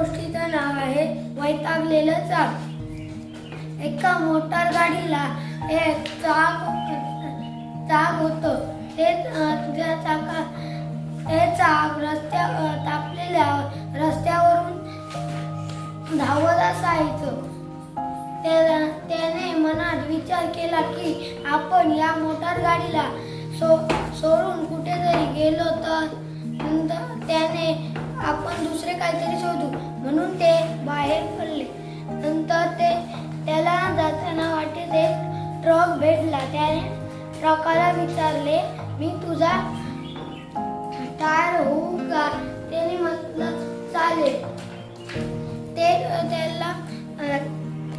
गोष्टीचं नाव आहे वैतागलेलं चाक एका मोटार गाडीला एक चाक चाक होतं. ते त्या चाका ते चाक रस्त्या तापलेल्या रस्त्यावरून धावत असायचं. त्या- त्याने मनात विचार केला की आपण या मोटार गाडीला सो सोडून काहीतरी शोधू. म्हणून ते बाहेर पडले. नंतर ते त्याला जाताना वाटेत एक ट्रक भेटला. त्याने ट्रकाला विचारले मी तुझा टायर होऊ का? त्याने म्हटलं चालेल. ते त्याला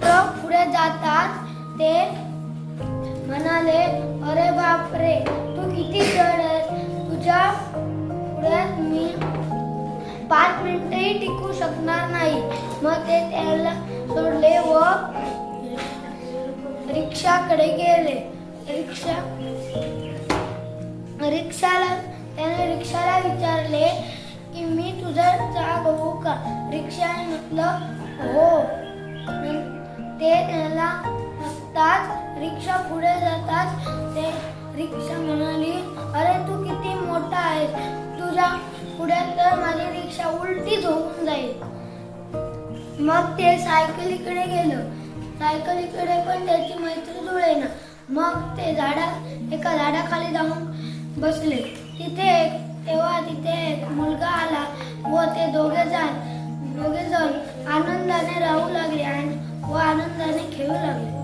ट्रक पुढे जातात ते म्हणाले अरे बापरे तू किती चढ तुझ्या पुढे मी मिनिटही टिकू शकणार नाही. मग ते त्याला सोडले व रिक्षाकडे गेले. रिक्षा रिक्षाला त्याने रिक्षाला विचारले की मी तुझा जाग होऊ का? रिक्षाने म्हटलं हो. ते त्याला बघताच रिक्षा पुढे जाताच. ते रिक्षा म्हणाली अरे तू मग ते सायकलीकडे गेलं. सायकलीकडे पण त्याची मैत्री जुळेना. मग ते झाडा एका झाडाखाली जाऊन बसले. तिथे एक तेव्हा तिथे एक मुलगा आला व ते दोघे जण दोघे जण आनंदाने राहू लागले आणि व आनंदाने खेळू लागले.